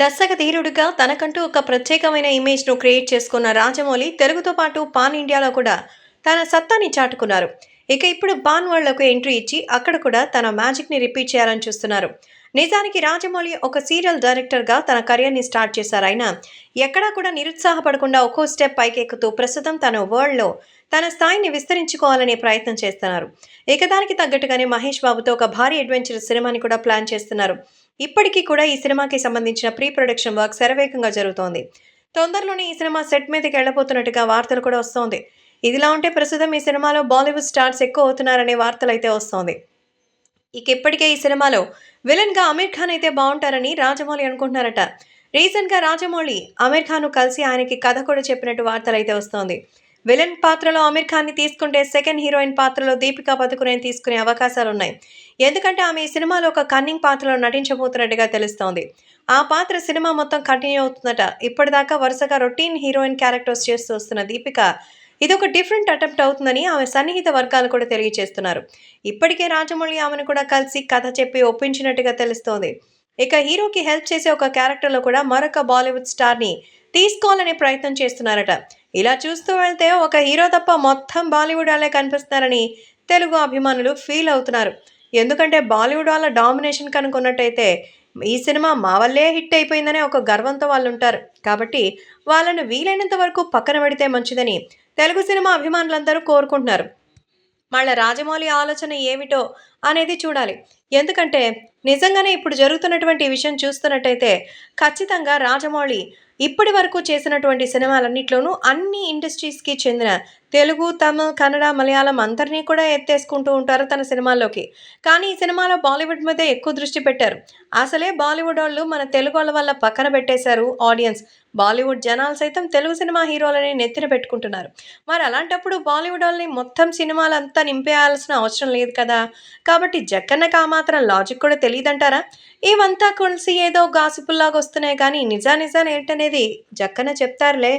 దర్శకధీరుడిగా తనకంటూ ఒక ప్రత్యేకమైన ఇమేజ్ను క్రియేట్ చేసుకున్న రాజమౌళి తెలుగుతో పాటు పాన్ ఇండియాలో కూడా తన సత్తాని చాటుకున్నారు. ఇక ఇప్పుడు బాన్ వాళ్ళకు ఎంట్రీ ఇచ్చి అక్కడ కూడా తన మ్యాజిక్ని రిపీట్ చేయాలని చూస్తున్నారు. నిజానికి రాజమౌళి ఒక సీరియల్ డైరెక్టర్గా తన కెరియర్ని స్టార్ట్ చేశారు. ఆయన ఎక్కడా కూడా నిరుత్సాహపడకుండా ఒక్కో స్టెప్ పైకెక్కుతూ ప్రస్తుతం తన వరల్డ్లో తన స్థాయిని విస్తరించుకోవాలనే ప్రయత్నం చేస్తున్నారు. ఇక దానికి తగ్గట్టుగానే మహేష్ బాబుతో ఒక భారీ అడ్వెంచర్ సినిమాని కూడా ప్లాన్ చేస్తున్నారు. ఇప్పటికీ కూడా ఈ సినిమాకి సంబంధించిన ప్రీ ప్రొడక్షన్ వర్క్ శరవేగంగా జరుగుతోంది. తొందరలోనే ఈ సినిమా సెట్ మీదకి వెళ్ళబోతున్నట్టుగా వార్తలు కూడా వస్తోంది. ఇదిలా ఉంటే ప్రస్తుతం ఈ సినిమాలో బాలీవుడ్ స్టార్స్ ఎక్కువ అవుతున్నారనే వార్తలు అయితే వస్తోంది. ఇక ఇప్పటికే ఈ సినిమాలో విలన్గా అమీర్ ఖాన్ అయితే బాగుంటారని రాజమౌళి అనుకుంటున్నారట. రీసెంట్గా రాజమౌళి అమీర్ ఖాన్ను కలిసి ఆయనకి కథ కూడా చెప్పినట్టు వార్తలు అయితే వస్తోంది. విలన్ పాత్రలో అమీర్ ఖాన్ని తీసుకుంటే సెకండ్ హీరోయిన్ పాత్రలో దీపికా పదుకునే తీసుకునే అవకాశాలు ఉన్నాయి ఎందుకంటే ఆమె ఈ సినిమాలో ఒక కన్నింగ్ పాత్రలో నటించబోతున్నట్టుగా తెలుస్తోంది. ఆ పాత్ర సినిమా మొత్తం కంటిన్యూ అవుతుందట. ఇప్పటిదాకా వరుసగా రొటీన్ హీరోయిన్ క్యారెక్టర్స్ చేస్తూ వస్తున్న దీపిక ఇది ఒక డిఫరెంట్ అటెంప్ట్ అవుతుందని ఆమె సన్నిహిత వర్గాలు కూడా తెలియజేస్తున్నారు ఇప్పటికే రాజమౌళి ఆమెను కూడా కలిసి కథ చెప్పి ఒప్పించినట్టుగా తెలుస్తోంది. ఇక హీరోకి హెల్ప్ చేసే ఒక క్యారెక్టర్లో కూడా మరొక బాలీవుడ్ స్టార్ని తీసుకోవాలనే ప్రయత్నం చేస్తున్నారట. ఇలా చూస్తూ వెళ్తే ఒక హీరో తప్ప మొత్తం బాలీవుడ్ వాళ్ళే కనిపిస్తున్నారని తెలుగు అభిమానులు ఫీల్ అవుతున్నారు. ఎందుకంటే బాలీవుడ్ వాళ్ళ డామినేషన్ కనుక్కున్నట్టయితే ఈ సినిమా మా వల్లే హిట్ అయిపోయిందనే ఒక గర్వంతో వాళ్ళు ఉంటారు కాబట్టి వాళ్ళను వీలైనంత వరకు పక్కన పెడితే మంచిదని తెలుగు సినిమా అభిమానులందరూ కోరుకుంటున్నారు. మళ్ళీ రాజమౌళి ఆలోచన ఏమిటో అనేది చూడాలి. ఎందుకంటే నిజంగానే ఇప్పుడు జరుగుతున్నటువంటి విషయం చూస్తున్నట్టయితే ఖచ్చితంగా రాజమౌళి ఇప్పటి వరకు చేసినటువంటి సినిమాలన్నింటిలోనూ అన్ని ఇండస్ట్రీస్కి చెందిన తెలుగు తమిళ్ కన్నడ మలయాళం అందరినీ కూడా ఎత్తేసుకుంటూ ఉంటారు తన సినిమాల్లోకి. కానీ ఈ సినిమాలో బాలీవుడ్ మీద ఎక్కువ దృష్టి పెట్టారు. అసలే బాలీవుడ్ వాళ్ళు మన తెలుగు వాళ్ళ వల్ల పక్కన పెట్టేశారు ఆడియన్స్. బాలీవుడ్ జనాలు సైతం తెలుగు సినిమా హీరోలని నెత్తిన పెట్టుకుంటున్నారు. మరి అలాంటప్పుడు బాలీవుడ్ వాళ్ళని మొత్తం సినిమాలంతా నింపేయాల్సిన అవసరం లేదు కదా? కాబట్టి జక్కన్న కామ మాత్రం లాజిక్ కూడా తెలియదంటారా? ఇవంతా కలిసి ఏదో గాసిపుల్లాగా వస్తున్నాయి కానీ నిజా నిజాలు ఏంటనేది జక్కన చెప్తారులే.